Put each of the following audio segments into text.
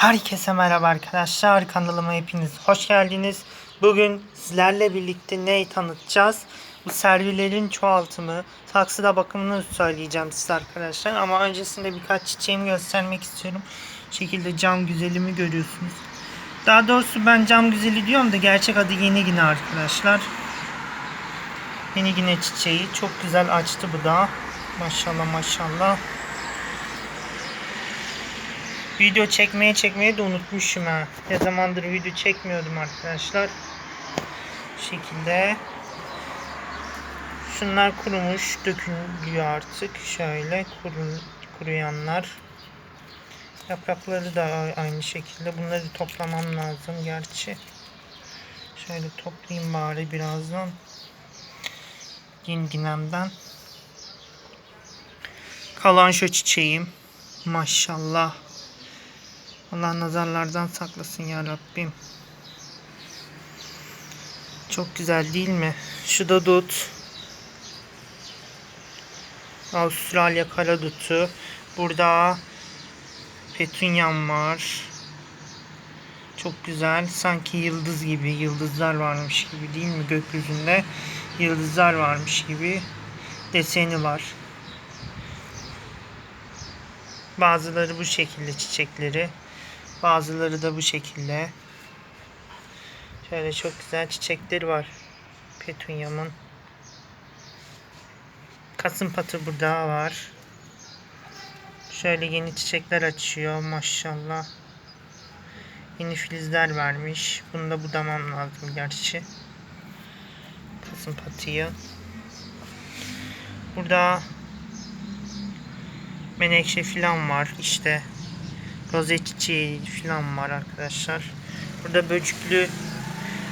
Herkese merhaba arkadaşlar. Kanalıma hepiniz hoş geldiniz. Bugün sizlerle birlikte neyi tanıtacağız? Bu servilerin çoğaltımı, saksıda bakımını söyleyeceğim size arkadaşlar. Ama öncesinde birkaç çiçeğimi göstermek istiyorum. Şekilde cam güzelimi görüyorsunuz. Daha doğrusu ben cam güzeli diyorum da gerçek adı yeni yine arkadaşlar. Yeni yine çiçeği. Çok güzel açtı bu da. Maşallah maşallah. Video çekmeye çekmeye de unutmuşum ha. Ne zamandır video çekmiyordum arkadaşlar. Bu şekilde. Şunlar kurumuş, dökülüyor artık. Şöyle kuru, kuruyanlar. Yaprakları da aynı şekilde. Bunları toplamam lazım gerçi. Şöyle toplayayım bari birazdan. Ginginemden. Kalan şu çiçeğim. Maşallah. Allah nazarlardan saklasın ya Rabbim. Çok güzel değil mi? Şu da dut. Avustralya kara dutu. Burada petunyam var. Çok güzel. Sanki yıldız gibi. Yıldızlar varmış gibi değil mi? Gökyüzünde yıldızlar varmış gibi deseni var. Bazıları bu şekilde çiçekleri. Bazıları da bu şekilde. Şöyle çok güzel çiçekleri var. Petunyamın. Kasım patı burada var. Şöyle yeni çiçekler açıyor maşallah. Yeni filizler vermiş. Bunu da budamam lazım gerçi. Kasım patıyı. Burada menekşe filan var işte rozet çiçeği falan var arkadaşlar. Burada böcüklü,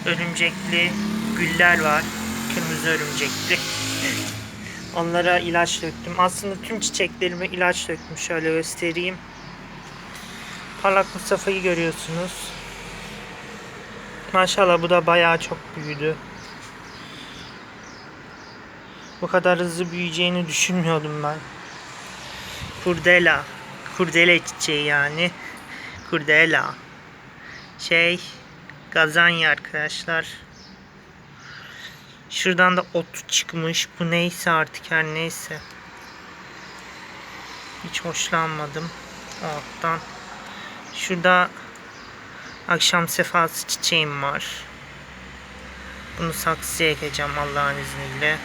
örümcekli güller var. Kırmızı örümcekli. Onlara ilaç döktüm. Aslında tüm çiçeklerime ilaç döktüm. Şöyle göstereyim. Parlak Mustafa'yı görüyorsunuz. Maşallah bu da bayağı çok büyüdü. Bu kadar hızlı büyüyeceğini düşünmüyordum ben. Kurdela kurdele çiçeği yani. Kurdela. Şey gazanya arkadaşlar. Şuradan da ot çıkmış. Bu neyse artık her neyse. Hiç hoşlanmadım. Alttan. Şurada akşam sefası çiçeğim var. Bunu saksıya ekeceğim Allah'ın izniyle.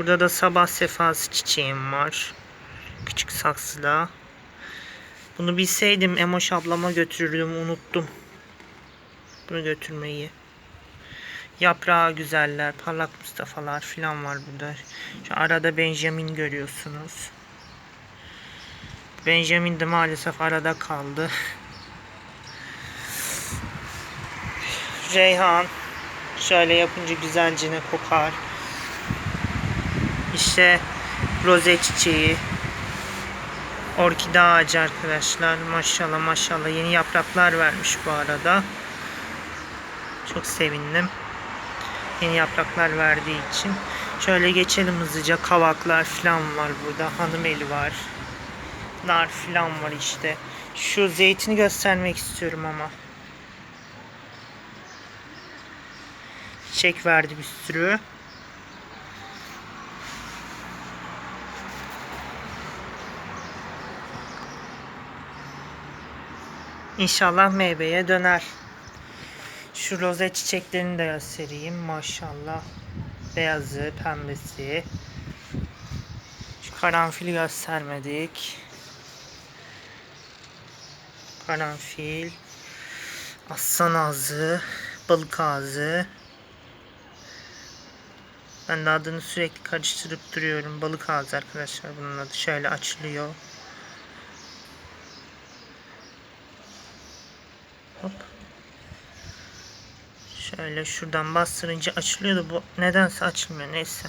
Burada da sabah sefası çiçeğim var. Küçük saksıda. Bunu bilseydim Emoş ablama götürürdüm. Unuttum. Bunu götürmeyi. Yaprağı güzeller. Parlak Mustafa'lar falan var burada. Şu arada Benjamin görüyorsunuz. Benjamin de maalesef arada kaldı. Reyhan. Şöyle yapınca güzelce ne kokar. İşte roze çiçeği. Orkide ağacı arkadaşlar. Maşallah maşallah yeni yapraklar vermiş bu arada. Çok sevindim. Yeni yapraklar verdiği için. Şöyle geçelim hızlıca. Kavaklar falan var burada. Hanım eli var. Nar falan var işte. Şu zeytini göstermek istiyorum ama. Çiçek verdi bir sürü. İnşallah meyveye döner. Şu roze çiçeklerini de göstereyim. Maşallah. Beyazı, pembesi. Şu karanfili göstermedik. Karanfil. Aslan ağzı. Balık ağzı. Ben de adını sürekli karıştırıp duruyorum. Balık ağzı arkadaşlar bunun adı. Şöyle açılıyor. Hop. Şöyle şuradan bastırınca açılıyordu. Bu nedense açılmıyor. Neyse.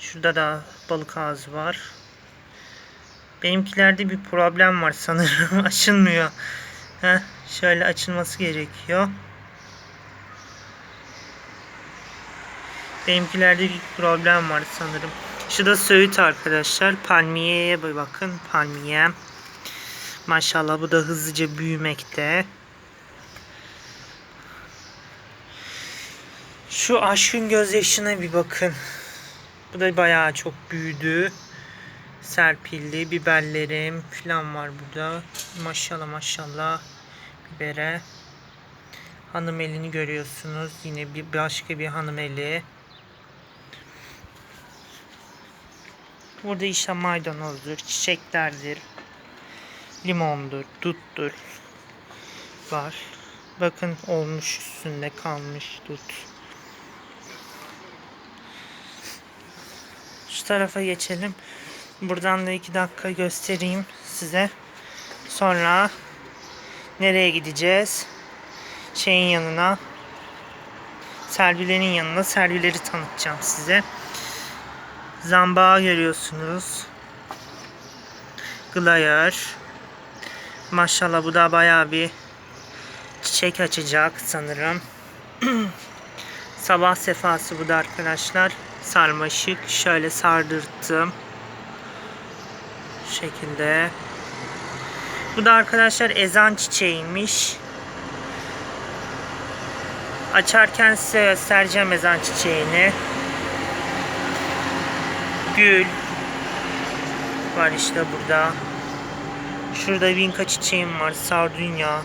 Şurada da balık ağzı var. Benimkilerde bir problem var sanırım. Açılmıyor. Heh, şöyle açılması gerekiyor. Benimkilerde bir problem var sanırım. Şu da söğüt arkadaşlar. Palmiyeye bakın. Palmiye. Maşallah bu da hızlıca büyümekte. Şu aşkın gözyaşına bir bakın. Bu da bayağı çok büyüdü. Serpildi. Biberlerim falan var burada. Maşallah maşallah. Bibere. Hanım elini görüyorsunuz. Yine bir başka bir hanım eli. Burada işte maydanozdur, çiçeklerdir, limondur, duttur var. Bakın olmuş üstünde kalmış dut. Şu tarafa geçelim. Buradan da iki dakika göstereyim size. Sonra nereye gideceğiz? Şeyin yanına. Servilerin yanına. Servileri tanıtacağım size. Zambağı görüyorsunuz. Glayer. Maşallah bu da bayağı bir çiçek açacak sanırım. Sabah sefası bu da arkadaşlar. Sarmaşık. Şöyle sardırttım. Şu şekilde. Bu da arkadaşlar ezan çiçeğiymiş. Açarken size göstereceğim ezan çiçeğini. Gül var işte burada. Şurada vinka çiçeğim var. Sardunya.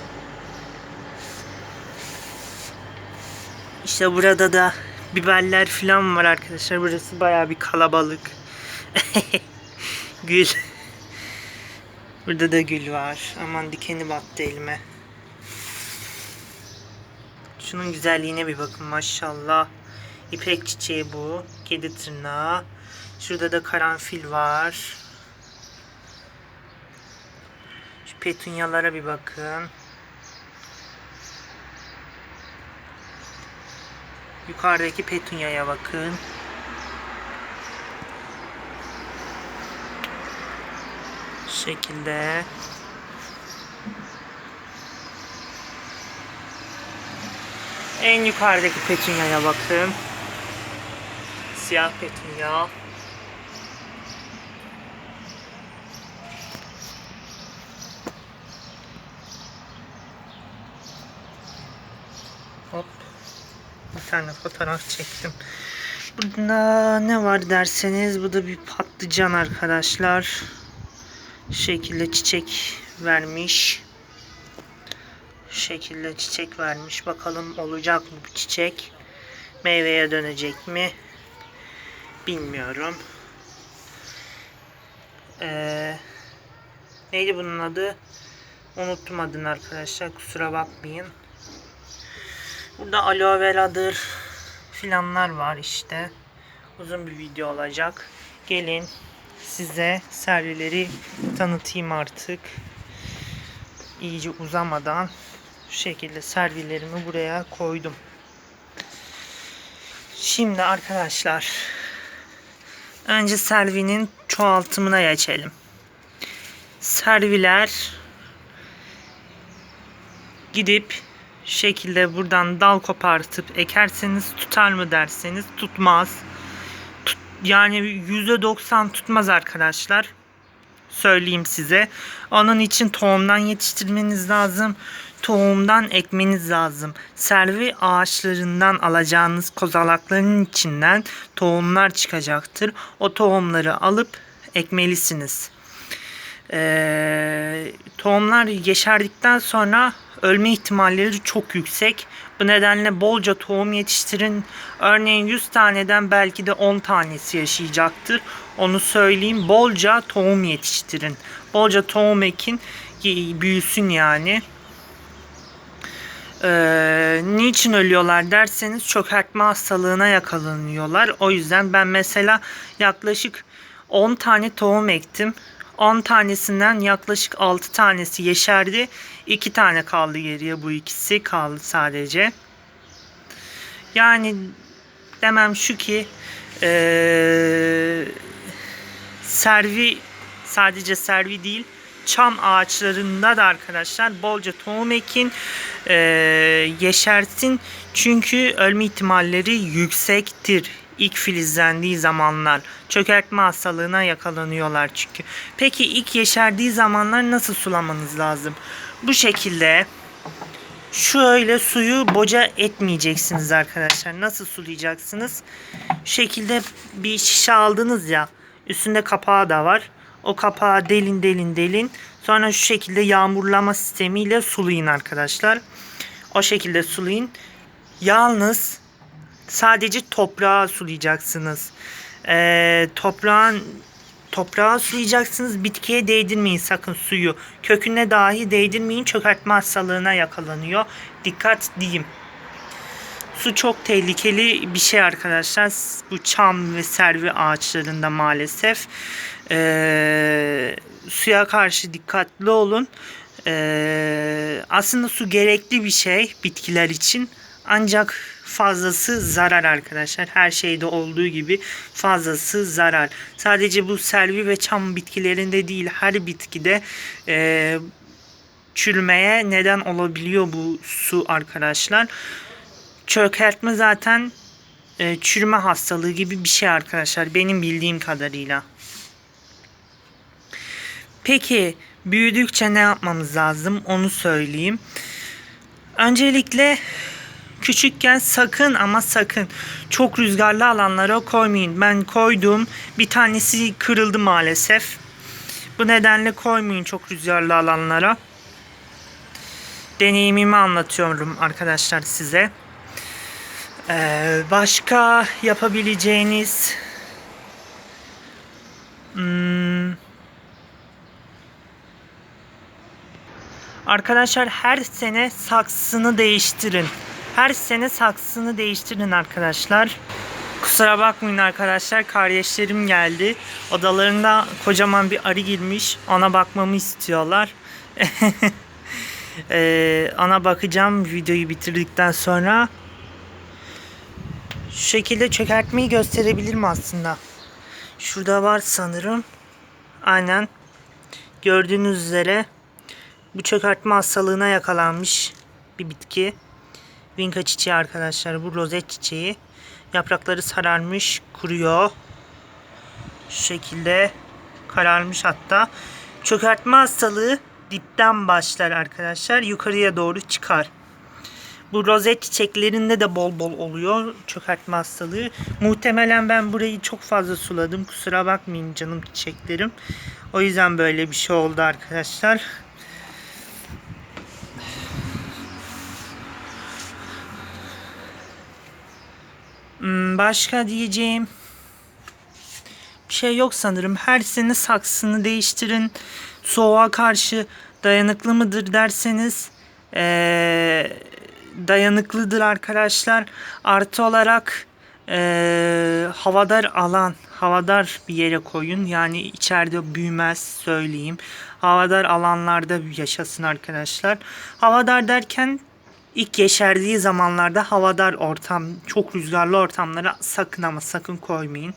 İşte burada da biberler falan var arkadaşlar. Burası bayağı bir kalabalık. gül. Burada da gül var. Aman dikeni battı elime. Şunun güzelliğine bir bakın maşallah. İpek çiçeği bu. Kedi tırnağı. Şurada da karanfil var. Şu petunyalara bir bakın. Yukarıdaki petunyaya bakın. Şu şekilde. En yukarıdaki petunyaya bakın. Siyah petunya. Tane fotoğraf çektim. Burada ne var derseniz bu da bir patlıcan arkadaşlar. Şu şekilde çiçek vermiş. Şu şekilde çiçek vermiş. Bakalım olacak mı bu çiçek? Meyveye dönecek mi? Bilmiyorum. Ee, neydi bunun adı? Unuttum adını arkadaşlar. Kusura bakmayın. Burada aloe vera'dır filanlar var işte. Uzun bir video olacak. Gelin size servileri tanıtayım artık. İyice uzamadan şu şekilde servilerimi buraya koydum. Şimdi arkadaşlar önce servinin çoğaltımına geçelim. Serviler gidip şekilde buradan dal kopartıp ekerseniz tutar mı derseniz tutmaz. Tut, yani %90 tutmaz arkadaşlar. Söyleyeyim size. Onun için tohumdan yetiştirmeniz lazım. Tohumdan ekmeniz lazım. Servi ağaçlarından alacağınız kozalakların içinden tohumlar çıkacaktır. O tohumları alıp ekmelisiniz. Ee, tohumlar yeşerdikten sonra ölme ihtimalleri çok yüksek. Bu nedenle bolca tohum yetiştirin. Örneğin 100 taneden belki de 10 tanesi yaşayacaktır. Onu söyleyeyim. Bolca tohum yetiştirin. Bolca tohum ekin büyüsün yani. Ee, niçin ölüyorlar derseniz çökertme hastalığına yakalanıyorlar. O yüzden ben mesela yaklaşık 10 tane tohum ektim. 10 tanesinden yaklaşık 6 tanesi yeşerdi. 2 tane kaldı geriye. Bu ikisi kaldı sadece. Yani demem şu ki ee, servi sadece servi değil çam ağaçlarında da arkadaşlar bolca tohum ekin e, yeşersin çünkü ölme ihtimalleri yüksektir İlk filizlendiği zamanlar çökertme hastalığına yakalanıyorlar çünkü. Peki ilk yeşerdiği zamanlar nasıl sulamanız lazım? Bu şekilde şöyle suyu boca etmeyeceksiniz arkadaşlar. Nasıl sulayacaksınız? Şu şekilde bir şişe aldınız ya. Üstünde kapağı da var. O kapağı delin delin delin. Sonra şu şekilde yağmurlama sistemiyle sulayın arkadaşlar. O şekilde sulayın. Yalnız sadece toprağa sulayacaksınız. Ee, toprağın toprağa sulayacaksınız. Bitkiye değdirmeyin sakın suyu. Köküne dahi değdirmeyin. Çökertme hastalığına yakalanıyor. Dikkat diyeyim. Su çok tehlikeli bir şey arkadaşlar. Bu çam ve servi ağaçlarında maalesef. Ee, suya karşı dikkatli olun. Ee, aslında su gerekli bir şey bitkiler için. Ancak fazlası zarar arkadaşlar. Her şeyde olduğu gibi fazlası zarar. Sadece bu selvi ve çam bitkilerinde değil her bitkide e, çürümeye neden olabiliyor bu su arkadaşlar. Çökertme zaten e, çürüme hastalığı gibi bir şey arkadaşlar benim bildiğim kadarıyla. Peki büyüdükçe ne yapmamız lazım onu söyleyeyim. Öncelikle küçükken sakın ama sakın çok rüzgarlı alanlara koymayın. Ben koydum. Bir tanesi kırıldı maalesef. Bu nedenle koymayın çok rüzgarlı alanlara. Deneyimimi anlatıyorum arkadaşlar size. Ee, başka yapabileceğiniz hmm, Arkadaşlar her sene saksını değiştirin. Her sene saksını değiştirin arkadaşlar. Kusura bakmayın arkadaşlar kardeşlerim geldi. Odalarında kocaman bir arı girmiş. Ona bakmamı istiyorlar. ee, ona bakacağım videoyu bitirdikten sonra. Şu şekilde çökertmeyi gösterebilirim aslında. Şurada var sanırım. Aynen. Gördüğünüz üzere bu çökertme hastalığına yakalanmış bir bitki. Vinka çiçeği arkadaşlar. Bu rozet çiçeği. Yaprakları sararmış, kuruyor. Şu şekilde kararmış hatta. Çökertme hastalığı dipten başlar arkadaşlar. Yukarıya doğru çıkar. Bu rozet çiçeklerinde de bol bol oluyor çökertme hastalığı. Muhtemelen ben burayı çok fazla suladım. Kusura bakmayın canım çiçeklerim. O yüzden böyle bir şey oldu arkadaşlar. Hmm, başka diyeceğim bir şey yok sanırım. Her sene saksını değiştirin. Soğuğa karşı dayanıklı mıdır derseniz ee, dayanıklıdır arkadaşlar. Artı olarak ee, havadar alan, havadar bir yere koyun. Yani içeride büyümez söyleyeyim. Havadar alanlarda yaşasın arkadaşlar. Havadar derken ilk yeşerdiği zamanlarda havadar ortam, çok rüzgarlı ortamlara sakın ama sakın koymayın.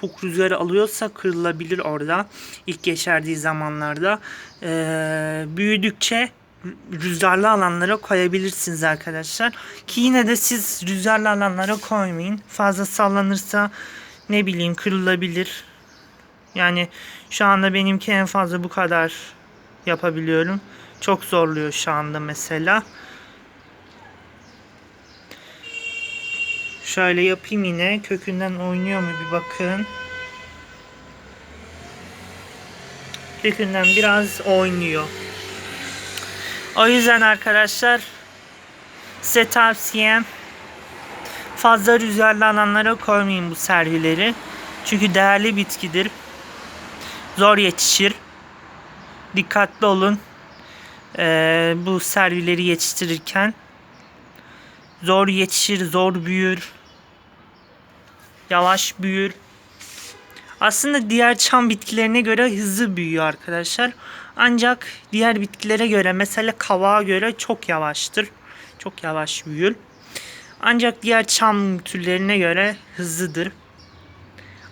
Çok rüzgar alıyorsa kırılabilir orada. İlk yeşerdiği zamanlarda. Ee, büyüdükçe rüzgarlı alanlara koyabilirsiniz arkadaşlar. Ki yine de siz rüzgarlı alanlara koymayın. Fazla sallanırsa ne bileyim kırılabilir. Yani şu anda benimki en fazla bu kadar yapabiliyorum. Çok zorluyor şu anda mesela. Şöyle yapayım yine. Kökünden oynuyor mu bir bakın. Kökünden biraz oynuyor. O yüzden arkadaşlar size tavsiyem fazla rüzgarlı alanlara koymayın bu servileri. Çünkü değerli bitkidir. Zor yetişir. Dikkatli olun. Ee, bu servileri yetiştirirken. Zor yetişir, zor büyür. Yavaş büyür. Aslında diğer çam bitkilerine göre hızlı büyüyor arkadaşlar. Ancak diğer bitkilere göre mesela kavağa göre çok yavaştır. Çok yavaş büyür. Ancak diğer çam türlerine göre hızlıdır.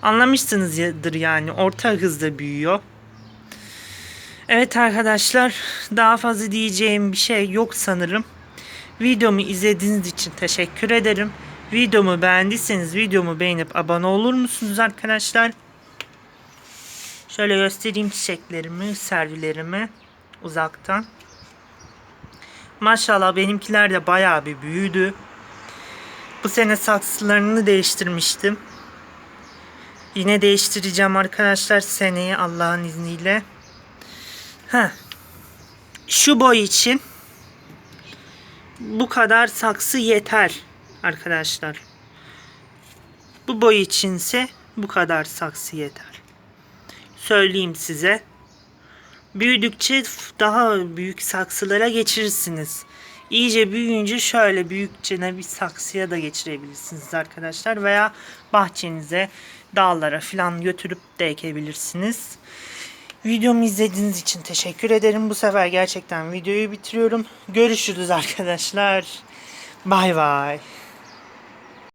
Anlamışsınızdır yani orta hızda büyüyor. Evet arkadaşlar daha fazla diyeceğim bir şey yok sanırım. Videomu izlediğiniz için teşekkür ederim. Videomu beğendiyseniz videomu beğenip abone olur musunuz arkadaşlar? Şöyle göstereyim çiçeklerimi, servilerimi uzaktan. Maşallah benimkiler de bayağı bir büyüdü. Bu sene saksılarını değiştirmiştim. Yine değiştireceğim arkadaşlar seneye Allah'ın izniyle. Heh. Şu boy için bu kadar saksı yeter arkadaşlar. Bu boy içinse bu kadar saksı yeter. Söyleyeyim size. Büyüdükçe daha büyük saksılara geçirirsiniz. İyice büyüyünce şöyle büyükçe bir saksıya da geçirebilirsiniz arkadaşlar. Veya bahçenize, dağlara falan götürüp de ekebilirsiniz. Videomu izlediğiniz için teşekkür ederim. Bu sefer gerçekten videoyu bitiriyorum. Görüşürüz arkadaşlar. Bay bay.